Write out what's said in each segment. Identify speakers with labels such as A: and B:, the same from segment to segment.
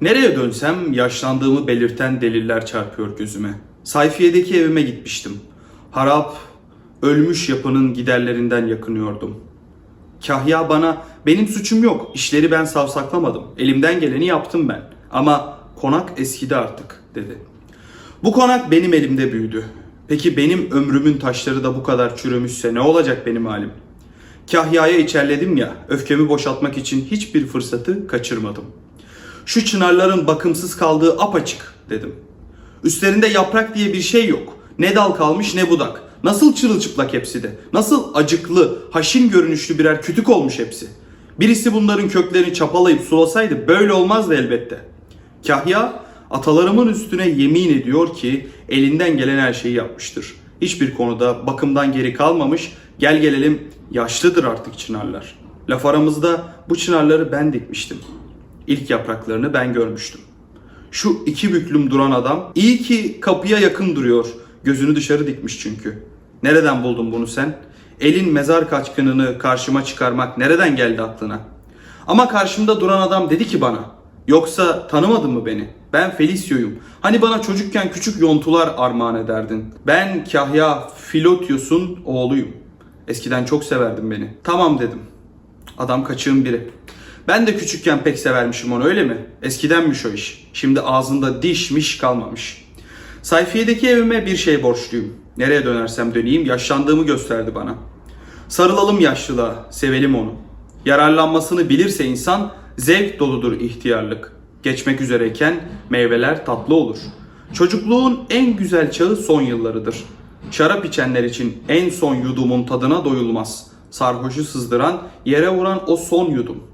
A: Nereye dönsem yaşlandığımı belirten deliller çarpıyor gözüme. Sayfiye'deki evime gitmiştim. Harap, ölmüş yapının giderlerinden yakınıyordum. Kahya bana benim suçum yok, işleri ben savsaklamadım, elimden geleni yaptım ben. Ama konak eskidi artık dedi. Bu konak benim elimde büyüdü. Peki benim ömrümün taşları da bu kadar çürümüşse ne olacak benim halim? Kahya'ya içerledim ya, öfkemi boşaltmak için hiçbir fırsatı kaçırmadım. Şu çınarların bakımsız kaldığı apaçık dedim. Üstlerinde yaprak diye bir şey yok. Ne dal kalmış ne budak. Nasıl çırılçıplak hepsi de. Nasıl acıklı, haşin görünüşlü birer kütük olmuş hepsi. Birisi bunların köklerini çapalayıp sulasaydı böyle olmazdı elbette. Kahya atalarımın üstüne yemin ediyor ki elinden gelen her şeyi yapmıştır. Hiçbir konuda bakımdan geri kalmamış. Gel gelelim yaşlıdır artık çınarlar. Laf aramızda bu çınarları ben dikmiştim. İlk yapraklarını ben görmüştüm. Şu iki büklüm duran adam iyi ki kapıya yakın duruyor. Gözünü dışarı dikmiş çünkü. Nereden buldun bunu sen? Elin mezar kaçkınını karşıma çıkarmak nereden geldi aklına? Ama karşımda duran adam dedi ki bana. Yoksa tanımadın mı beni? Ben Felicio'yum. Hani bana çocukken küçük yontular armağan ederdin. Ben Kahya Filotios'un oğluyum. Eskiden çok severdin beni. Tamam dedim. Adam kaçığın biri. Ben de küçükken pek severmişim onu öyle mi? Eskidenmiş o iş. Şimdi ağzında dişmiş kalmamış. Sayfiye'deki evime bir şey borçluyum. Nereye dönersem döneyim yaşlandığımı gösterdi bana. Sarılalım yaşlılığa, sevelim onu. Yararlanmasını bilirse insan zevk doludur ihtiyarlık. Geçmek üzereyken meyveler tatlı olur. Çocukluğun en güzel çağı son yıllarıdır. Şarap içenler için en son yudumun tadına doyulmaz. Sarhoşu sızdıran, yere vuran o son yudum.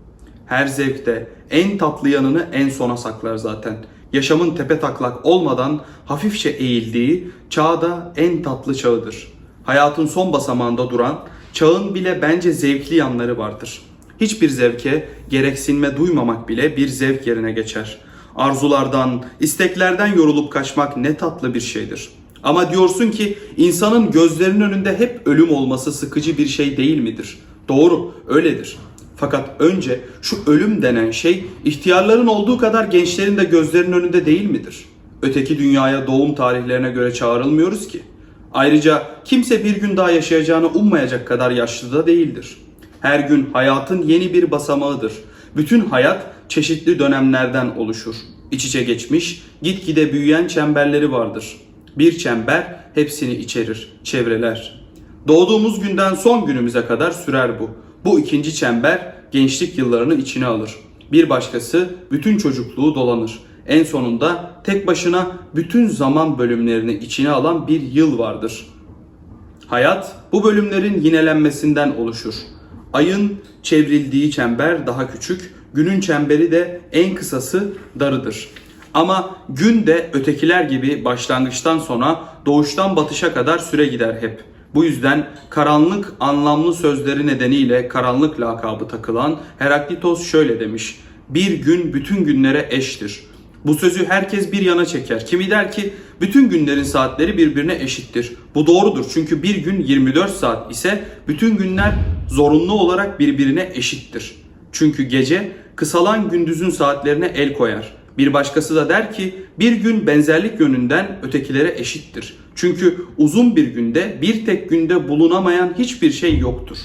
A: Her zevkte en tatlı yanını en sona saklar zaten. Yaşamın tepe taklak olmadan hafifçe eğildiği çağda en tatlı çağıdır. Hayatın son basamağında duran, çağın bile bence zevkli yanları vardır. Hiçbir zevke gereksinme duymamak bile bir zevk yerine geçer. Arzulardan, isteklerden yorulup kaçmak ne tatlı bir şeydir. Ama diyorsun ki insanın gözlerinin önünde hep ölüm olması sıkıcı bir şey değil midir? Doğru, öyledir. Fakat önce şu ölüm denen şey ihtiyarların olduğu kadar gençlerin de gözlerinin önünde değil midir? Öteki dünyaya doğum tarihlerine göre çağrılmıyoruz ki. Ayrıca kimse bir gün daha yaşayacağını ummayacak kadar yaşlı da değildir. Her gün hayatın yeni bir basamağıdır. Bütün hayat çeşitli dönemlerden oluşur. İç içe geçmiş, gitgide büyüyen çemberleri vardır. Bir çember hepsini içerir, çevreler. Doğduğumuz günden son günümüze kadar sürer bu. Bu ikinci çember gençlik yıllarını içine alır. Bir başkası bütün çocukluğu dolanır. En sonunda tek başına bütün zaman bölümlerini içine alan bir yıl vardır. Hayat bu bölümlerin yinelenmesinden oluşur. Ayın çevrildiği çember daha küçük, günün çemberi de en kısası darıdır. Ama gün de ötekiler gibi başlangıçtan sona doğuştan batışa kadar süre gider hep. Bu yüzden karanlık anlamlı sözleri nedeniyle karanlık lakabı takılan Heraklitos şöyle demiş. Bir gün bütün günlere eştir. Bu sözü herkes bir yana çeker. Kimi der ki bütün günlerin saatleri birbirine eşittir. Bu doğrudur çünkü bir gün 24 saat ise bütün günler zorunlu olarak birbirine eşittir. Çünkü gece kısalan gündüzün saatlerine el koyar. Bir başkası da der ki bir gün benzerlik yönünden ötekilere eşittir. Çünkü uzun bir günde bir tek günde bulunamayan hiçbir şey yoktur.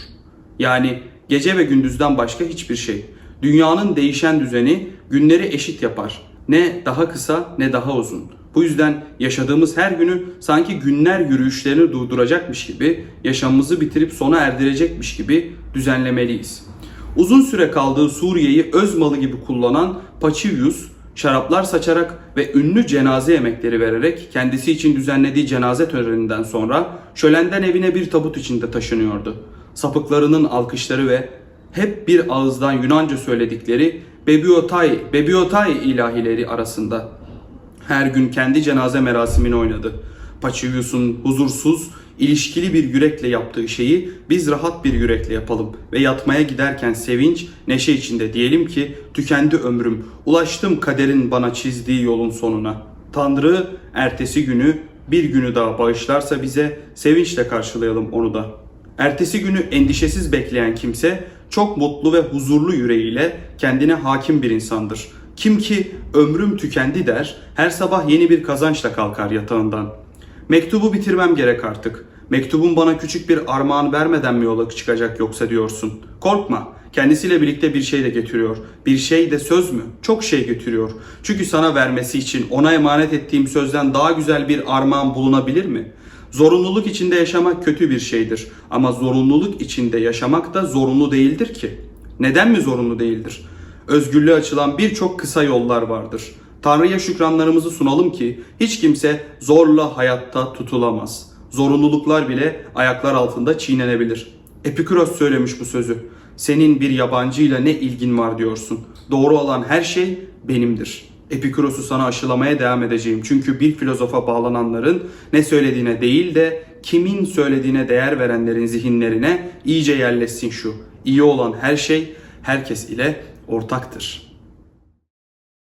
A: Yani gece ve gündüzden başka hiçbir şey. Dünyanın değişen düzeni günleri eşit yapar. Ne daha kısa ne daha uzun. Bu yüzden yaşadığımız her günü sanki günler yürüyüşlerini durduracakmış gibi, yaşamımızı bitirip sona erdirecekmiş gibi düzenlemeliyiz. Uzun süre kaldığı Suriye'yi öz malı gibi kullanan Pachivius, şaraplar saçarak ve ünlü cenaze yemekleri vererek kendisi için düzenlediği cenaze töreninden sonra şölenden evine bir tabut içinde taşınıyordu. Sapıklarının alkışları ve hep bir ağızdan Yunanca söyledikleri Bebiotai, Bebiotai ilahileri arasında her gün kendi cenaze merasimini oynadı. Pachivius'un huzursuz, ilişkili bir yürekle yaptığı şeyi biz rahat bir yürekle yapalım ve yatmaya giderken sevinç, neşe içinde diyelim ki tükendi ömrüm, ulaştım kaderin bana çizdiği yolun sonuna. Tanrı ertesi günü bir günü daha bağışlarsa bize sevinçle karşılayalım onu da. Ertesi günü endişesiz bekleyen kimse çok mutlu ve huzurlu yüreğiyle kendine hakim bir insandır. Kim ki ömrüm tükendi der, her sabah yeni bir kazançla kalkar yatağından. Mektubu bitirmem gerek artık. Mektubun bana küçük bir armağan vermeden mi yola çıkacak yoksa diyorsun. Korkma. Kendisiyle birlikte bir şey de getiriyor. Bir şey de söz mü? Çok şey getiriyor. Çünkü sana vermesi için ona emanet ettiğim sözden daha güzel bir armağan bulunabilir mi? Zorunluluk içinde yaşamak kötü bir şeydir. Ama zorunluluk içinde yaşamak da zorunlu değildir ki. Neden mi zorunlu değildir? Özgürlüğe açılan birçok kısa yollar vardır. Tanrı'ya şükranlarımızı sunalım ki hiç kimse zorla hayatta tutulamaz. Zorunluluklar bile ayaklar altında çiğnenebilir. Epikuros söylemiş bu sözü. Senin bir yabancıyla ne ilgin var diyorsun. Doğru olan her şey benimdir. Epikuros'u sana aşılamaya devam edeceğim. Çünkü bir filozofa bağlananların ne söylediğine değil de kimin söylediğine değer verenlerin zihinlerine iyice yerleşsin şu. İyi olan her şey herkes ile ortaktır.''